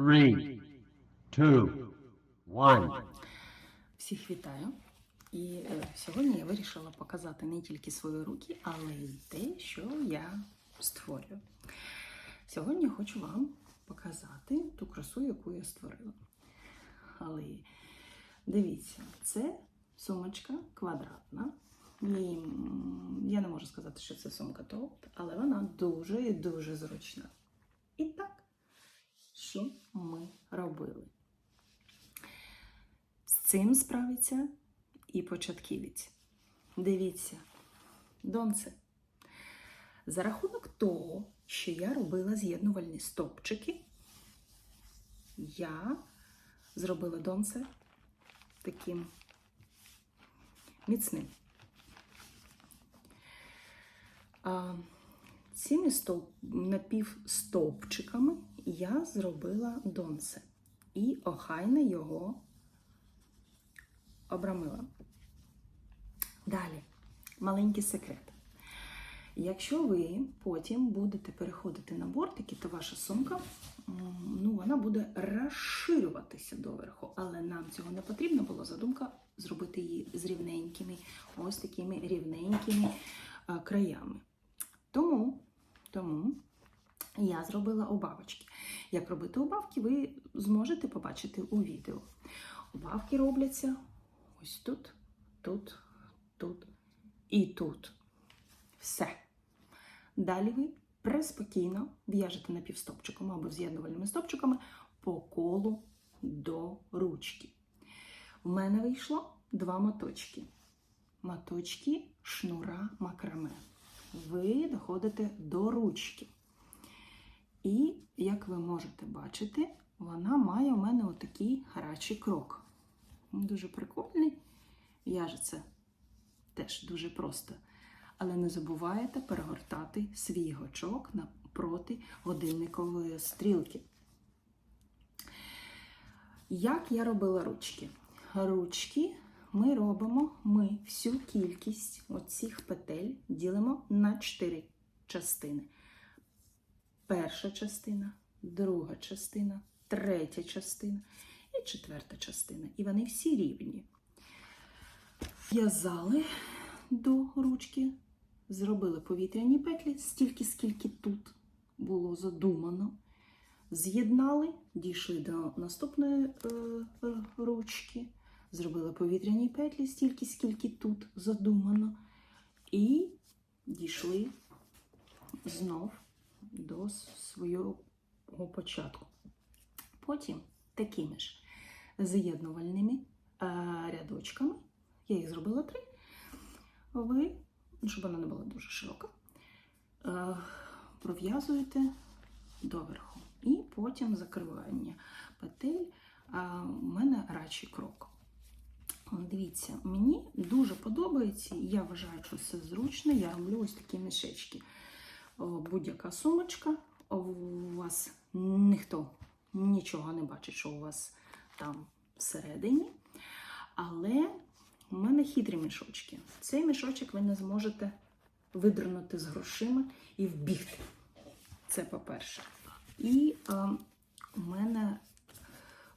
Three, two, one. Всіх вітаю. І е, сьогодні я вирішила показати не тільки свої руки, але й те, що я створюю. Сьогодні хочу вам показати ту красу, яку я створила. Але дивіться, це сумочка квадратна. І я не можу сказати, що це сумка топ, але вона дуже і дуже зручна. І так, що ми робили? З цим справиться і початківець. Дивіться, донце. За рахунок того, що я робила з'єднувальні стопчики, я зробила донце таким міцним. А, цими стовп, напівстовпчиками я зробила донце і охайно його обрамила. Далі, маленький секрет. Якщо ви потім будете переходити на бортики, то ваша сумка ну, вона буде розширюватися доверху, але нам цього не потрібно було. Задумка зробити її з рівненькими, ось такими рівненькими а, краями. Тому, тому я зробила убавочки. Як робити убавки, ви зможете побачити у відео. Убавки робляться ось тут, тут, тут і тут. Все. Далі ви преспокійно в'яжете напівстопчиком або з'єднувальними стопчиками по колу до ручки. У мене вийшло два моточки. Моточки шнура макраме. Ви доходите до ручки. І, як ви можете бачити, вона має у мене отакий гарячий крок. Дуже прикольний. В'яжеться теж дуже просто. Але не забувайте перегортати свій гачок напроти годинникової стрілки. Як я робила ручки? Ручки ми робимо, ми всю кількість оцих петель ділимо на 4 частини. Перша частина, друга частина, третя частина і четверта частина. І вони всі рівні. В'язали до ручки, зробили повітряні петлі стільки, скільки тут було задумано. З'єднали, дійшли до наступної е, ручки, зробили повітряні петлі стільки, скільки тут задумано. І дійшли знов до свого початку. Потім такими ж з'єднувальними е, рядочками, я їх зробила три, ви, щоб вона не була дуже широка, е, пров'язуєте доверху. І потім закривання петель. У мене рачий крок. Дивіться, мені дуже подобається, я вважаю, що це зручно. Я роблю ось такі мішечки. Будь-яка сумочка, у вас ніхто нічого не бачить, що у вас там всередині. Але у мене хитрі мішочки. Цей мішочок ви не зможете видернути з грошима і вбігти. Це по-перше. І е, у мене,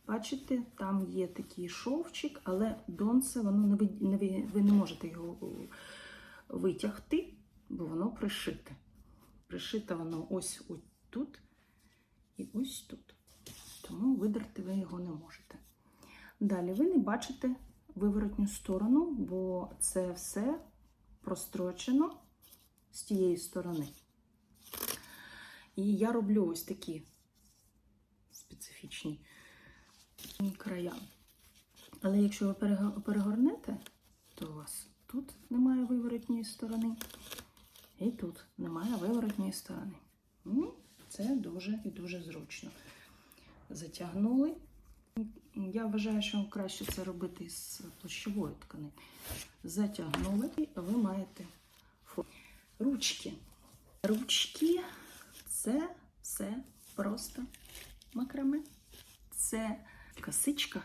бачите, там є такий шовчик, але донце, воно не ви, не ви, ви не можете його е, витягти, бо воно пришите. Пришите воно ось, ось тут і ось тут. Тому видерти ви його не можете. Далі ви не бачите виворотню сторону, бо це все прострочено з тієї сторони. І я роблю ось такі специфічні края. Але якщо ви перегорнете, то у вас тут немає виворотньої сторони, і тут немає виворотньої сторони. Це дуже і дуже зручно. Затягнули. Я вважаю, що краще це робити з площової ткани. Затягнули, і ви маєте фо- ручки. Ручки це все просто макраме. Це косичка,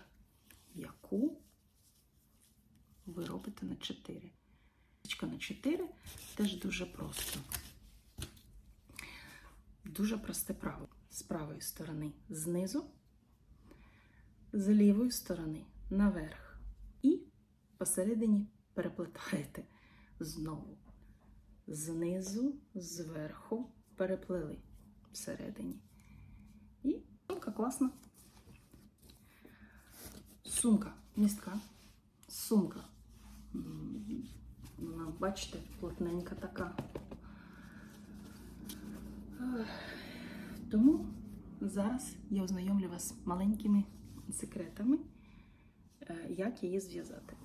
яку ви робите на 4. Косичка на 4 теж дуже просто. Дуже просте правило. З правої сторони знизу з лівої сторони наверх. І посередині переплетаєте знову. Знизу, зверху переплели всередині. І сумка класна. Сумка містка. Сумка. Бачите, плотненька така. Тому зараз я ознайомлю вас маленькими секретами, е, як її зв'язати.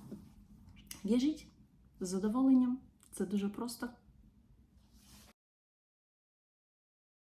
В'яжіть з задоволенням, це дуже просто.